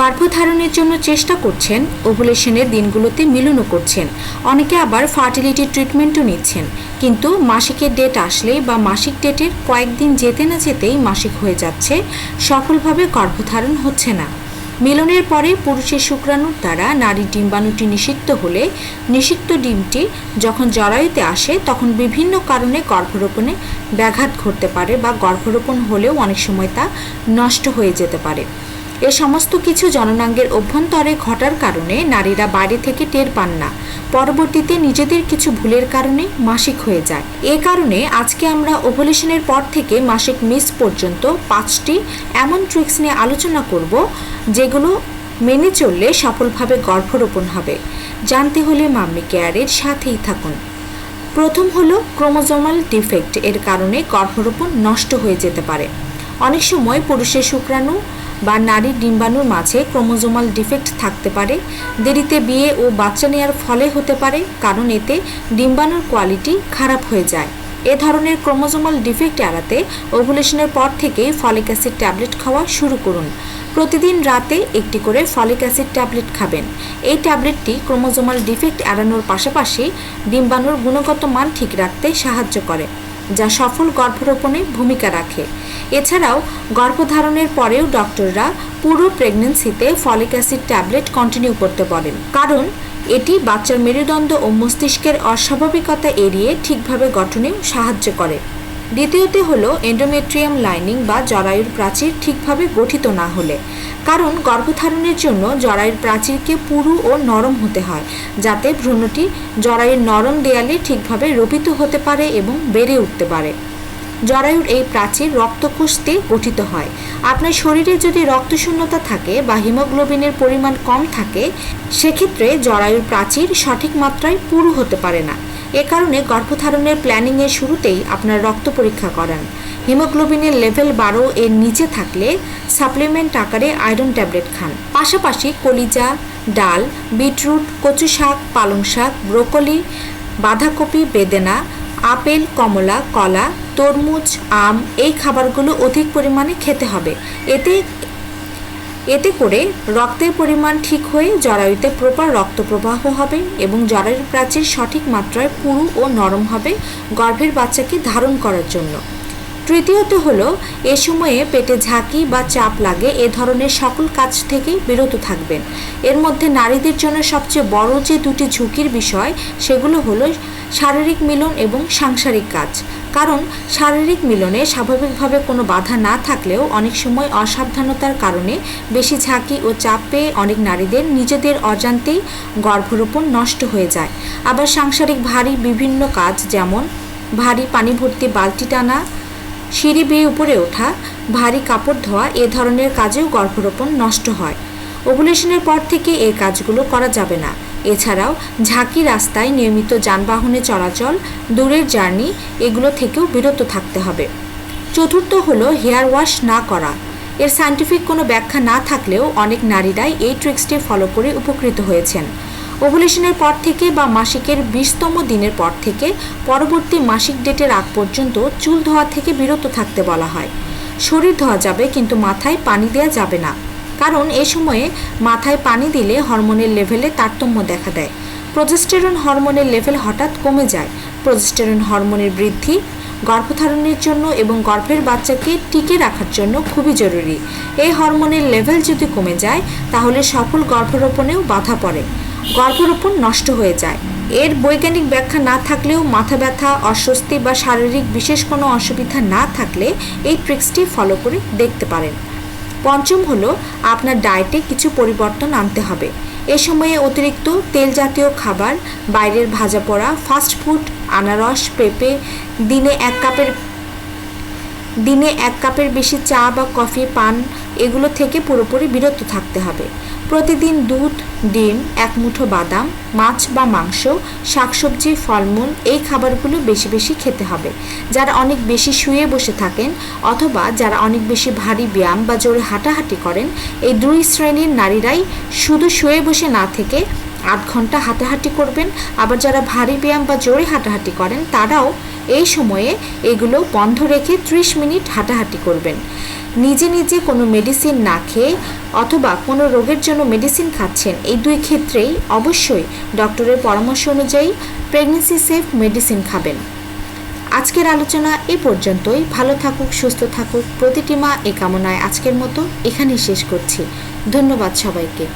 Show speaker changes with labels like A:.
A: গর্ভধারণের জন্য চেষ্টা করছেন, ওভুলেশনের দিনগুলোতে মিলনও করছেন। অনেকে আবার ফার্টিলিটি ট্রিটমেন্টও নিচ্ছেন। কিন্তু মাসিকের ডেট আসলেই বা মাসিক ডেটের কয়েকদিন যেতে না যেতেই মাসিক হয়ে যাচ্ছে, সফলভাবে গর্ভধারণ হচ্ছে না। মিলনের পরে পুরুষের শুক্রাণুর দ্বারা নারীর ডিম্বাণুটি নিষিক্ত হলে নিষিক্ত ডিমটি যখন জরায়ুতে আসে, তখন বিভিন্ন কারণে গর্ভরোপণে ব্যাঘাত ঘটতে পারে বা গর্ভরোপণ হলেও অনেক সময় তা নষ্ট হয়ে যেতে পারে। এ সমস্ত কিছু জননাঙ্গের অভ্যন্তরে ঘটার কারণে নারীরা বাইরে থেকে টের পান না। পরবর্তীতে নিজেদের কিছু ভুলের কারণে মাসিক হয়ে যায়। এ কারণে আজকে আমরা ওভুলেশনের পর থেকে মাসিক মিস পর্যন্ত পাঁচটি এমন ট্রিক্স নিয়ে আলোচনা করব, যেগুলো মেনে চললে সফলভাবে গর্ভরোপণ হবে। জানতে হলে মাম্মি কেয়ারের সাথেই থাকুন। প্রথম হলো ক্রোমোজোমাল ডিফেক্ট এর কারণে গর্ভরোপণ নষ্ট হয়ে যেতে পারে। অনেক সময় পুরুষের শুক্রাণু বা নারীর ডিম্বাণুর মাঝে ক্রোমোজোমাল ডিফেক্ট থাকতে পারে। দেরিতে বিয়ে ও বাচ্চা নেওয়ার ফলে হতে পারে, কারণ এতে ডিম্বাণুর কোয়ালিটি খারাপ হয়ে যায়। এ ধরনের ক্রোমোজোমাল ডিফেক্ট এড়াতে ওভুলেশনের পর থেকেই ফলিক অ্যাসিড ট্যাবলেট খাওয়া শুরু করুন। প্রতিদিন রাতে একটি করে ফলিক অ্যাসিড ট্যাবলেট খাবেন। এই ট্যাবলেটটি ক্রোমোজোমাল ডিফেক্ট এড়ানোর পাশাপাশি ডিম্বাণুর গুণগত মান ঠিক রাখতে সাহায্য করে, যা সফল গর্ভরোপণে ভূমিকা রাখে। এছাড়াও গর্ভধারণের পরেও ডক্টররা পুরো প্রেগনেন্সিতে ফলিক অ্যাসিড ট্যাবলেট কন্টিনিউ করতে বলেন। কারণ এটি বাচ্চার মেরুদণ্ড ও মস্তিষ্কের অস্বাভাবিকতা এড়িয়ে ঠিকভাবে গঠনে সাহায্য করে। দ্বিতীয়তে হলো এন্ডোমেট্রিয়াম লাইনিং বা জরায়ুর প্রাচীর ঠিকভাবে গঠিত না হলে। কারণ গর্ভধারণের জন্য জরায়ুর প্রাচীরকে পুরু ও নরম হতে হয়, যাতে ভ্রূণটি জরায়ুর নরম দেয়ালে ঠিকভাবে রোপিত হতে পারে এবং বেড়ে উঠতে পারে। জরায়ুর এই প্রাচীর রক্তকোষ দিয়ে গঠিত হয়। আপনার শরীরে যদি রক্তশূন্যতা থাকে বা হিমোগ্লোবিনের পরিমাণ কম থাকে, সেক্ষেত্রে জরায়ুর প্রাচীর সঠিক মাত্রায় পুরু হতে পারে না। এ কারণে গর্ভধারণের প্ল্যানিংয়ের শুরুতেই আপনার রক্ত পরীক্ষা করান। হিমোগ্লোবিনের লেভেল বারো এর নিচে থাকলে সাপ্লিমেন্ট আকারে আয়রন ট্যাবলেট খান। পাশাপাশি কলিজা, ডাল, বিটরুট কচু শাক পালং শাক ব্রোকলি, বাঁধাকপি, বেদেনা, আপেল, কমলা, কলা তরমুজ, আম এই খাবারগুলো অধিক পরিমাণে খেতে হবে। এতে এতে করে রক্তের পরিমাণ ঠিক হয়ে জরায়ুতে প্রপার রক্ত প্রবাহ হবে এবং জরায়ুর প্রাচীর সঠিক মাত্রায় পুরু ও নরম হবে গর্ভের বাচ্চাকে ধারণ করার জন্য। তৃতীয়ত হলো, এ সময়ে পেটে ঝাঁকি বা চাপ লাগে, এ ধরনের সকল কাজ থেকে বিরত থাকবেন। এর মধ্যে নারীদের জন্য সবচেয়ে বড় যে দুটি ঝুঁকির বিষয়, সেগুলো হলো শারীরিক মিলন এবং সাংসারিক কাজ। কারণ শারীরিক মিলনে স্বাভাবিকভাবে কোনো বাধা না থাকলেও অনেক সময় অসাবধানতার কারণে বেশি ঝাঁকি ও চাপ পেয়ে অনেক নারীদের নিজেদের অজান্তেই গর্ভরোপণ নষ্ট হয়ে যায়। আবার সাংসারিক ভারী বিভিন্ন কাজ যেমন ভারী পানি ভর্তি বালতি টানা সিঁড়ি বেয়ে উপরে ওঠা ভারী কাপড় ধোয়া এ ধরনের কাজেও গর্ভরোপণ নষ্ট হয়। ওভুলেশনের পর থেকে এই কাজগুলো করা যাবে না। এছাড়াও ঝাঁকি রাস্তায় নিয়মিত যানবাহনে চলাচল, দূরের জার্নি, এগুলো থেকেও বিরত থাকতে হবে। চতুর্থ হলো হেয়ার ওয়াশ না করা। এর সায়েন্টিফিক কোনো ব্যাখ্যা না থাকলেও অনেক নারীরাই এই ট্রিক্সটি ফলো করে উপকৃত হয়েছেন। ওভুলেশনের পর থেকে বা মাসিকের বিশতম দিনের পর থেকে পরবর্তী মাসিক ডেটের আগ পর্যন্ত চুল ধোয়া থেকে বিরত থাকতে বলা হয়। শরীর ধোয়া যাবে কিন্তু মাথায় পানি দেওয়া যাবে না। কারণ এ সময়ে মাথায় পানি দিলে হরমোনের লেভেলে তারতম্য দেখা দেয়। প্রজেস্টেরন হরমোনের লেভেল হঠাৎ কমে যায়। প্রজেস্টেরন হরমোনের বৃদ্ধি গর্ভধারণের জন্য এবং গর্ভের বাচ্চাকে টিকে রাখার জন্য খুবই জরুরি। এই হরমোনের লেভেল যদি কমে যায়, তাহলে সফল গর্ভরোপণেও বাধা পড়ে। গর্ভরোপণ নষ্ট হয়ে যায়। এর বৈজ্ঞানিক ব্যাখ্যা না থাকলেও মাথা ব্যথা, অস্বস্তি বা শারীরিক বিশেষ কোনো অসুবিধা না থাকলে এই ট্রিক্সটি ফলো করে দেখতে পারেন। পঞ্চম হলো, আপনার ডায়েটে কিছু পরিবর্তন আনতে হবে। এ সময়ে অতিরিক্ত তেল জাতীয় খাবার, বাইরের ভাজা পোড়া ফাস্ট ফুড আনারস, পেঁপে, দিনে এক কাপের দিনে এক কাপের বেশি চা বা কফি, পান এগুলো থেকে পুরোপুরি বিরত থাকতে হবে। প্রতিদিন দুধ, ডিম, এক মুঠো বাদাম, মাছ বা মাংস, শাকসবজি, ফলমূল এই খাবারগুলো বেশি বেশি খেতে হবে। যারা অনেক বেশি শুয়ে বসে থাকেন অথবা যারা অনেক বেশি ভারী ব্যায়াম বা জোরে হাঁটাহাঁটি করেন, এই দুই শ্রেণির নারীরাই শুধু শুয়ে বসে না থেকে আট ঘণ্টা হাঁটাহাঁটি করবেন। আবার যারা ভারী ব্যায়াম বা জোরে হাঁটাহাঁটি করেন, তারাও এই সময়ে এগুলো বন্ধ রেখে ত্রিশ মিনিট হাঁটাহাঁটি করবেন। নিজে নিজে কোনো মেডিসিন না খেয়ে অথবা কোনো রোগের জন্য মেডিসিন খাচ্ছেন, এই দুই ক্ষেত্রেই অবশ্যই ডক্টরের পরামর্শ অনুযায়ী প্রেগনেন্সি সেফ মেডিসিন খাবেন। আজকের আলোচনা এ পর্যন্তই। ভালো থাকুক, সুস্থ থাকুক, প্রতিটি মা এ কামনায় আজকের মতো এখানেই শেষ করছি। ধন্যবাদ সবাইকে।